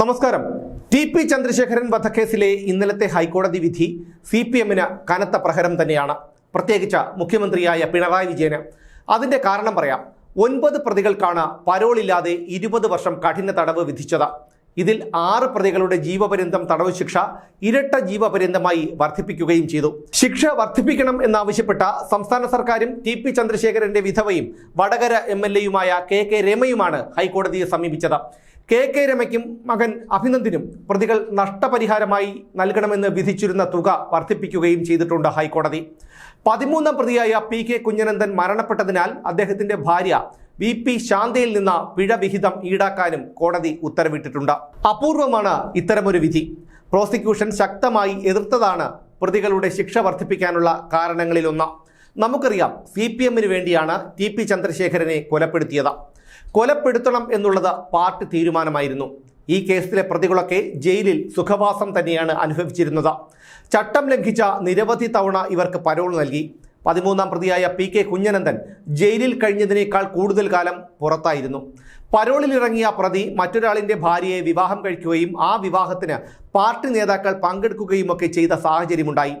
നമസ്കാരം. T P Chandrasekharan വധക്കേസിലെ ഇന്നലത്തെ ഹൈക്കോടതി വിധി സി പി എമ്മിന് കനത്ത പ്രഹരം തന്നെയാണ്. പ്രത്യേകിച്ച് മുഖ്യമന്ത്രിയായ പിണറായി വിജയന്. അതിന്റെ കാരണം പറയാം. ഒൻപത് പ്രതികൾക്കാണ് പരോളില്ലാതെ ഇരുപത് വർഷം കഠിന തടവ് വിധിച്ചത്. ഇതിൽ ആറ് പ്രതികളുടെ ജീവപര്യന്തം തടവ് ശിക്ഷ ഇരട്ട ജീവപര്യന്തമായി വർദ്ധിപ്പിക്കുകയും ചെയ്തു. ശിക്ഷ വർദ്ധിപ്പിക്കണം എന്നാവശ്യപ്പെട്ട സംസ്ഥാന സർക്കാരും ടി പി ചന്ദ്രശേഖരന്റെ വിധവയും വടകര എം എൽ എയുമായ കെ കെ രമയുമാണ് ഹൈക്കോടതിയെ സമീപിച്ചത്. കെ കെ രമയ്ക്കും മകൻ അഭിനന്ദിനും പ്രതികൾ നഷ്ടപരിഹാരമായി നൽകണമെന്ന് വിധിച്ചിരുന്ന തുക വർദ്ധിപ്പിക്കുകയും ചെയ്തിട്ടുണ്ട് ഹൈക്കോടതി. പതിമൂന്നാം പ്രതിയായ പി കെ കുഞ്ഞനന്ദൻ മരണപ്പെട്ടതിനാൽ അദ്ദേഹത്തിന്റെ ഭാര്യ വി പി ശാന്തയിൽ നിന്ന് പിഴ വിഹിതം ഈടാക്കാനും കോടതി ഉത്തരവിട്ടിട്ടുണ്ട്. അപൂർവമാണ് ഇത്തരമൊരു വിധി. പ്രോസിക്യൂഷൻ ശക്തമായി എതിർത്തതാണ് പ്രതികളുടെ ശിക്ഷ വർദ്ധിപ്പിക്കാനുള്ള കാരണങ്ങളിലൊന്ന്. നമുക്കറിയാം സി പി എമ്മിന് വേണ്ടിയാണ് ടി പി ചന്ദ്രശേഖരനെ കൊലപ്പെടുത്തിയത്. കൊലപ്പെടുത്തണം എന്നുള്ളത് പാർട്ടി തീരുമാനമായിരുന്നു. ഈ കേസിലെ പ്രതികളൊക്കെ ജയിലിൽ സുഖവാസം തന്നെയാണ് അനുഭവിച്ചിരുന്നത്. ചട്ടം ലംഘിച്ച നിരവധി തവണ ഇവർക്ക് പരോൾ നൽകി. പതിമൂന്നാം പ്രതിയായ പി കെ കുഞ്ഞനന്ദൻ ജയിലിൽ കഴിഞ്ഞതിനേക്കാൾ കൂടുതൽ കാലം പുറത്തായിരുന്നു. പരോളിലിറങ്ങിയ പ്രതി മറ്റൊരാളിന്റെ ഭാര്യയെ വിവാഹം കഴിക്കുകയും ആ വിവാഹത്തിന് പാർട്ടി നേതാക്കൾ പങ്കെടുക്കുകയും ഒക്കെ ചെയ്ത സാഹചര്യമുണ്ടായി.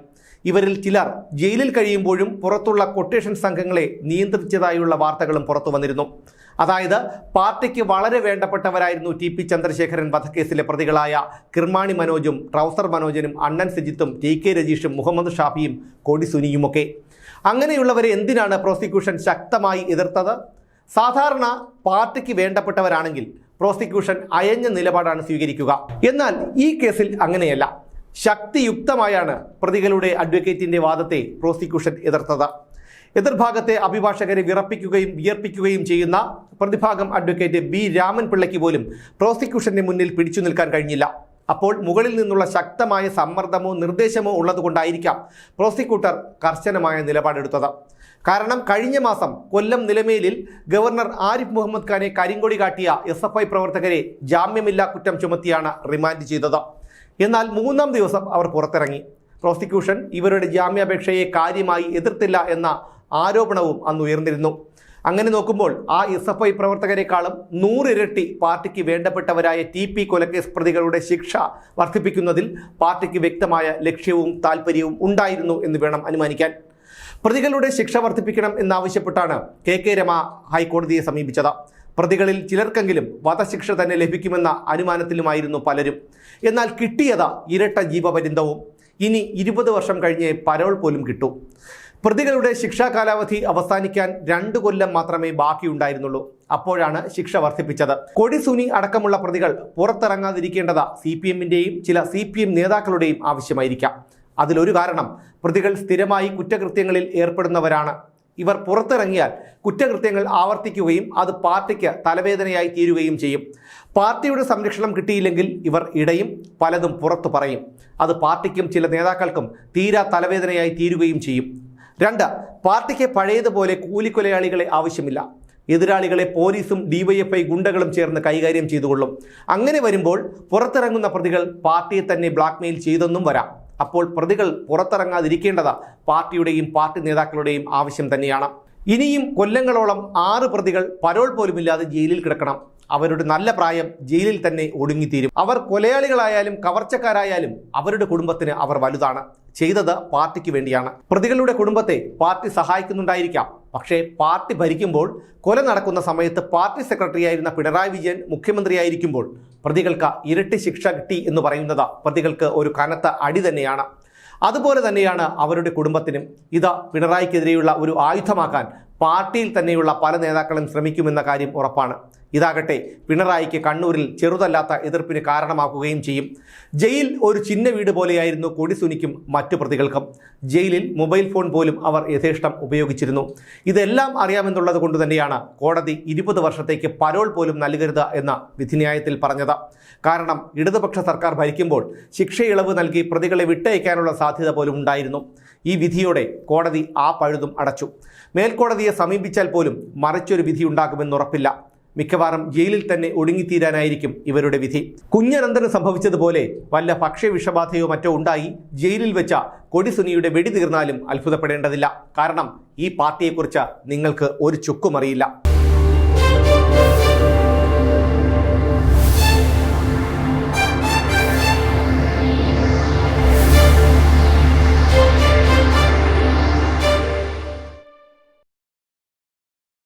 ഇവരിൽ ചിലർ ജയിലിൽ കഴിയുമ്പോഴും പുറത്തുള്ള കൊട്ടേഷൻ സംഘങ്ങളെ നിയന്ത്രിച്ചതായുള്ള വാർത്തകളും പുറത്തു വന്നിരുന്നു. അതായത് പാർട്ടിക്ക് വളരെ വേണ്ടപ്പെട്ടവരായിരുന്നു ടി പി ചന്ദ്രശേഖരൻ വധക്കേസിലെ പ്രതികളായ കിർമാണി മനോജും ട്രൗസർ മനോജനും അണ്ണൻ സജിത്തും ടി കെ രജീഷും മുഹമ്മദ് ഷാഫിയും കൊടി സുനിയുമൊക്കെ. അങ്ങനെയുള്ളവരെ എന്തിനാണ് പ്രോസിക്യൂഷൻ ശക്തമായി എതിർത്തത്? സാധാരണ പാർട്ടിക്ക് വേണ്ടപ്പെട്ടവരാണെങ്കിൽ പ്രോസിക്യൂഷൻ അയഞ്ഞ നിലപാടാണ് സ്വീകരിക്കുക. എന്നാൽ ഈ കേസിൽ അങ്ങനെയല്ല. ശക്തിയുക്തമായാണ് പ്രതികളുടെ അഡ്വക്കേറ്റിന്റെ വാദത്തെ പ്രോസിക്യൂഷൻ എതിർത്തത്. എതിർഭാഗത്തെ അഭിഭാഷകരെ വിറപ്പിക്കുകയും വിയർപ്പിക്കുകയും ചെയ്യുന്ന പ്രതിഭാഗം അഡ്വക്കേറ്റ് ബി രാമൻ പിള്ളയ്ക്ക് പോലും പ്രോസിക്യൂഷന്റെ മുന്നിൽ പിടിച്ചു നിൽക്കാൻ കഴിഞ്ഞില്ല. അപ്പോൾ മുകളിൽ നിന്നുള്ള ശക്തമായ സമ്മർദ്ദമോ നിർദ്ദേശമോ ഉള്ളതുകൊണ്ടായിരിക്കാം പ്രോസിക്യൂട്ടർ കർശനമായ നിലപാടെടുത്തത്. കാരണം കഴിഞ്ഞ മാസം കൊല്ലം നിലമേലിൽ ഗവർണർ ആരിഫ് മുഹമ്മദ് ഖാനെ കരിങ്കൊടി കാട്ടിയ എസ് എഫ് ഐ പ്രവർത്തകരെ ജാമ്യമില്ലാ കുറ്റം ചുമത്തിയാണ് റിമാൻഡ് ചെയ്തത്. എന്നാൽ മൂന്നാം ദിവസം അവർ പുറത്തിറങ്ങി. പ്രോസിക്യൂഷൻ ഇവരുടെ ജാമ്യാപേക്ഷയെ കാര്യമായി എതിർത്തില്ല എന്ന ആരോപണവും അന്ന് ഉയർന്നിരുന്നു. അങ്ങനെ നോക്കുമ്പോൾ ആ എസ് എഫ് ഐ പ്രവർത്തകരെക്കാളും നൂറിരട്ടി പാർട്ടിക്ക് വേണ്ടപ്പെട്ടവരായ ടി പി കൊലക്കേസ് പ്രതികളുടെ ശിക്ഷ വർദ്ധിപ്പിക്കുന്നതിൽ പാർട്ടിക്ക് വ്യക്തമായ ലക്ഷ്യവും താല്പര്യവും ഉണ്ടായിരുന്നു എന്ന് വേണം അനുമാനിക്കാൻ. പ്രതികളുടെ ശിക്ഷ വർദ്ധിപ്പിക്കണം എന്നാവശ്യപ്പെട്ടാണ് കെ കെ രമ ഹൈക്കോടതിയെ സമീപിച്ചത്. പ്രതികളിൽ ചിലർക്കെങ്കിലും വധശിക്ഷ തന്നെ ലഭിക്കുമെന്ന അനുമാനത്തിലുമായിരുന്നു പലരും. എന്നാൽ കിട്ടിയത് ഇരട്ട ജീവപര്യന്തവും. ഇനി ഇരുപത് വർഷം കഴിഞ്ഞേ പരോൾ പോലും കിട്ടൂ. പ്രതികളുടെ ശിക്ഷാ കാലാവധി അവസാനിക്കാൻ രണ്ടു കൊല്ലം മാത്രമേ ബാക്കിയുണ്ടായിരുന്നുള്ളൂ. അപ്പോഴാണ് ശിക്ഷ വർദ്ധിപ്പിച്ചത്. കൊടിസുനി അടക്കമുള്ള പ്രതികൾ പുറത്തിറങ്ങാതിരിക്കേണ്ടത് സി പി എമ്മിന്റെയും ചില സി പി എം നേതാക്കളുടെയും ആവശ്യമായിരിക്കാം. അതിലൊരു കാരണം പ്രതികൾ സ്ഥിരമായി കുറ്റകൃത്യങ്ങളിൽ ഏർപ്പെടുന്നവരാണ്. ഇവർ പുറത്തിറങ്ങിയാൽ കുറ്റകൃത്യങ്ങൾ ആവർത്തിക്കുകയും അത് പാർട്ടിക്ക് തലവേദനയായി തീരുകയും ചെയ്യും. പാർട്ടിയുടെ സംരക്ഷണം കിട്ടിയില്ലെങ്കിൽ ഇവർ ഇടയും പലതും പുറത്തു പറയും. അത് പാർട്ടിക്കും ചില നേതാക്കൾക്കും തീരാ തലവേദനയായി തീരുകയും ചെയ്യും. രണ്ട് പാർട്ടിക്ക് പഴയതുപോലെ കൂലിക്കൊലയാളികളെ ആവശ്യമില്ല. എതിരാളികളെ പോലീസും ഡിവൈഎഫ്ഐ ഗുണ്ടകളും ചേർന്ന് കൈകാര്യം ചെയ്തുകൊള്ളും. അങ്ങനെ വരുമ്പോൾ പുറത്തിറങ്ങുന്ന പ്രതികൾ പാർട്ടിയെ തന്നെ ബ്ലാക്ക്മെയിൽ ചെയ്തെന്നും വരാം. അപ്പോൾ പ്രതികൾ പുറത്തിറങ്ങാതിരിക്കേണ്ടത് പാർട്ടിയുടെയും പാർട്ടി നേതാക്കളുടെയും ആവശ്യം തന്നെയാണ്. ഇനിയും കൊല്ലങ്ങളോളം ആറ് പ്രതികൾ പരോൾ പോലുമില്ലാതെ ജയിലിൽ കിടക്കണം. അവരുടെ നല്ല പ്രായം ജയിലിൽ തന്നെ ഒടുങ്ങിത്തീരും. അവർ കൊലയാളികളായാലും കവർച്ചക്കാരായാലും അവരുടെ കുടുംബത്തിന് അവർ വലുതാണ്. ചെയ്തത് പാർട്ടിക്ക് വേണ്ടിയാണ്. പ്രതികളുടെ കുടുംബത്തെ പാർട്ടി സഹായിക്കുന്നുണ്ടായിരിക്കാം. പക്ഷേ പാർട്ടി ഭരിക്കുമ്പോൾ കൊല നടക്കുന്ന സമയത്ത് പാർട്ടി സെക്രട്ടറി ആയിരുന്ന പിണറായി വിജയൻ മുഖ്യമന്ത്രിയായിരിക്കുമ്പോൾ പ്രതികൾക്ക് ഇരട്ടി ശിക്ഷ കിട്ടി എന്ന് പറയുന്നത് പ്രതികൾക്ക് ഒരു കനത്ത അടി തന്നെയാണ്. അതുപോലെ തന്നെയാണ് അവരുടെ കുടുംബത്തിനും. ഇത് പിണറായിക്കെതിരെയുള്ള ഒരു ആയുധമാക്കാൻ പാർട്ടിയിൽ തന്നെയുള്ള പല നേതാക്കളും ശ്രമിക്കുമെന്ന കാര്യം ഉറപ്പാണ്. ഇതാകട്ടെ പിണറായിക്ക് കണ്ണൂരിൽ ചെറുതല്ലാത്ത എതിർപ്പിന് കാരണമാക്കുകയും ചെയ്യും. ജയിൽ ഒരു ചിന്ന വീട് പോലെയായിരുന്നു കൊടിസുനിക്കും മറ്റു പ്രതികൾക്കും. ജയിലിൽ മൊബൈൽ ഫോൺ പോലും അവർ യഥേഷ്ടം ഉപയോഗിച്ചിരുന്നു. ഇതെല്ലാം അറിയാമെന്നുള്ളത് കൊണ്ട് തന്നെയാണ് കോടതി ഇരുപത് വർഷത്തേക്ക് പരോൾ പോലും നൽകരുത് എന്ന വിധിന്യായത്തിൽ പറഞ്ഞത്. കാരണം ഇടതുപക്ഷ സർക്കാർ ഭരിക്കുമ്പോൾ ശിക്ഷയിളവ് നൽകി പ്രതികളെ വിട്ടയക്കാനുള്ള സാധ്യത പോലും ഉണ്ടായിരുന്നു. ഈ വിധിയോടെ കോടതി ആ പഴുതും അടച്ചു. മേൽക്കോടതിയെ സമീപിച്ചാൽ പോലും മറിച്ചൊരു വിധി ഉണ്ടാകുമെന്നുറപ്പില്ല. മിക്കവാറും ജയിലിൽ തന്നെ ഒടുങ്ങിത്തീരാനായിരിക്കും ഇവരുടെ വിധി. കുഞ്ഞനന്തന് സംഭവിച്ചതുപോലെ വല്ല ഭക്ഷ്യവിഷബാധയോ മറ്റോ ഉണ്ടായി ജയിലിൽ വെച്ച കൊടിസുനിയുടെ വെടി തീർന്നാലും അത്ഭുതപ്പെടേണ്ടതില്ല. കാരണം ഈ പാർട്ടിയെക്കുറിച്ച് നിങ്ങൾക്ക് ഒരു ചുക്കും അറിയില്ല.